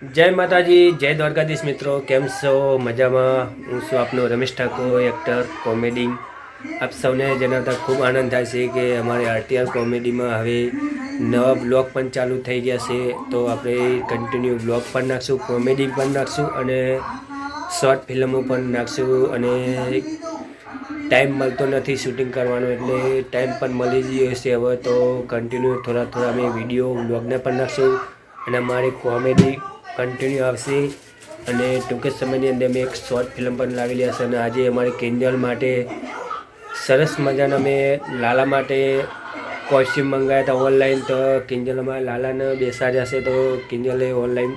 જય માતાજી, જય દ્વારકાધીશ મિત્રો. કેમ છો? મજામાં? હું છું આપનો રમેશ ઠાકોર એક્ટર કોમેડી આપ સૌને જણાવતા ખૂબ આનંદ થાય છે કે અમારે આરટીઆર કોમેડીમાં હવે નવા બ્લોગ પણ ચાલુ થઈ ગયા છે. તો આપણે કન્ટિન્યુ બ્લોગ પણ નાખશું કોમેડી પણ નાખશું અને શોર્ટ ફિલ્મો પણ નાખશું અને ટાઈમ મળતો નથી શૂટિંગ કરવાનો એટલે ટાઈમ પણ મળી ગયો છે. હવે તો કન્ટિન્યુ થોડા થોડા અમે વીડિયો બ્લોગને પણ નાખશું અને અમારી કોમેડી કન્ટિન્યુ આવશે. અને ટૂંક જ સમયની અંદર અમે એક શોર્ટ ફિલ્મ પણ લાવેલી હશે અને આજે અમારી કિંજલ માટે સરસ મજાના મેં લાલા માટે કોસ્ચ્યુમ મંગાવ્યા હતા ઓનલાઈન તો કિંજલ અમારા લાલાને બેસાડ્યા છે તો કિંજલે ઓનલાઈન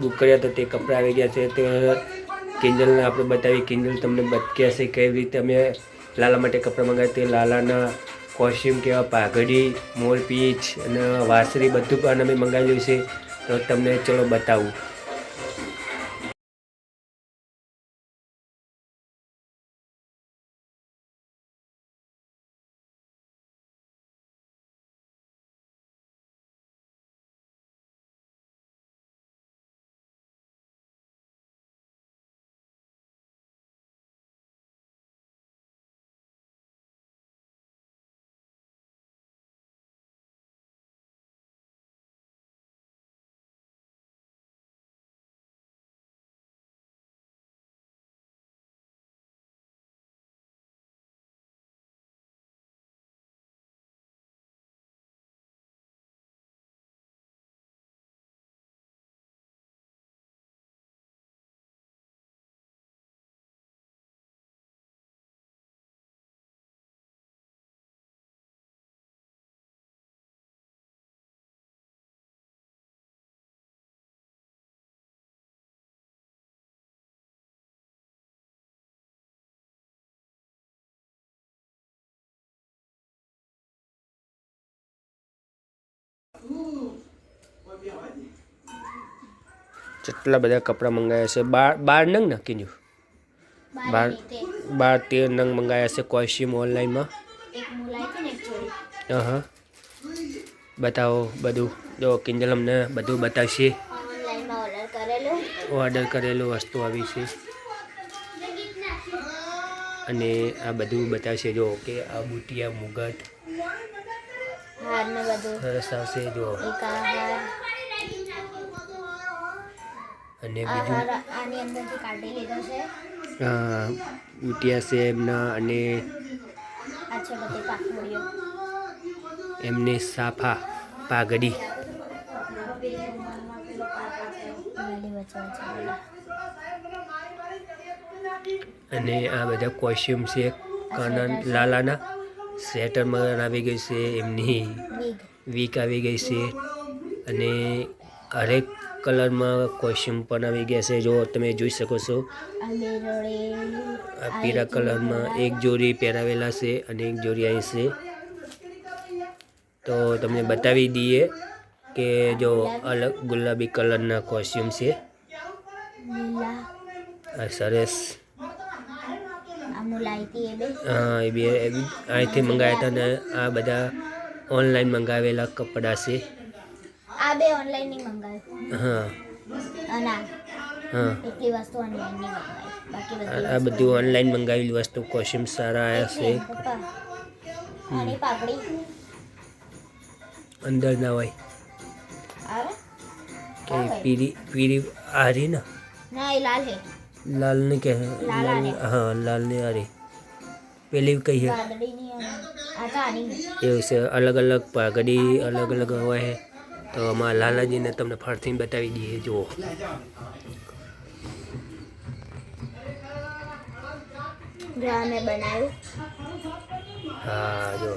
બુક કર્યા તો તે કપડાં આવી ગયા છે. તે કિંજલને આપણે બતાવી કિંજલ તમને બતક્યા છે કેવી રીતે અમે લાલા માટે કપડાં મંગાવ્યા તે લાલાના કોસ્ચ્યુમ કેવા પાઘડી મોરપીંછ અને વાસરી બધું પણ અમે મંગાવેલું છે. તો તમને ચલો બતાવું. કેટલા બધા કપડાં મંગાવ્યા છે બાર બાર નંગ ને કીધું બાર બાર તેર. નંગ મંગાવ્યા છે કોસ્ચ્યુમ ઓનલાઈનમાં હા બતાવો બધું. જો કિંજલ અમને બધું બતાવશે. ઓર્ડર કરેલું. વસ્તુ આવી છે. અને આ બધું બતાવશે જો કે આ બુટિયા મુગટ. સરસ આવશે જો. અને બીજું? આની અંદરથી કાઢી લીધો છે. એમના અને આ છે બધી પાકડીઓ એમને સાફા પાઘડી. અને આ બધા કોસ્ચ્યુમ છે કાનન લાલાના. સ્વેટરમાં આવી ગઈ છે એમની વીક. આવી ગઈ છે. અને હરેક કલરમાં કોશ્યુમ પણ આવી ગયા છે, જો તમે જોઈ શકો છો. આ પીળા કલરમાં એક જોડી પહેરાવેલા છે અને એક જોડી અહીં છે. તો તમને બતાવી દઈએ કે જો અલગ ગુલાબી કલરના કોશ્યુમ છે. સરસ. હા, એ બી અહીંથી મંગાવ્યા હતા ને આ બધા ઓનલાઈન મંગાવેલા કપડાં છે. આ બે ઓનલાઈન નહીં મંગાવ્યું હા અને આ હા એટલી વસ્તુ ઓનલાઈન નહીં મંગાવી બાકી આ બધી આ બધું ઓનલાઈન મંગાવેલી વસ્તુ કોસ્ચ્યુમ સારા આવ્યા છે પપ્પા આની પાકડી અંદર ના હોય આવે કે પીરી પીરી આરી ને ના એ લાલ હે લાલ ને કે લાલ આરે. હા લાલ ને આરી પેલી કઈ છે વાદળીની અને આ તો આની હે. એવું છે અલગ અલગ પાઘડી અલગ અલગ હોય છે તો અમારા લાલાજીને તમને ફરથી બતાવી દઈએ જુઓ. બનાવ્યું. હા જો.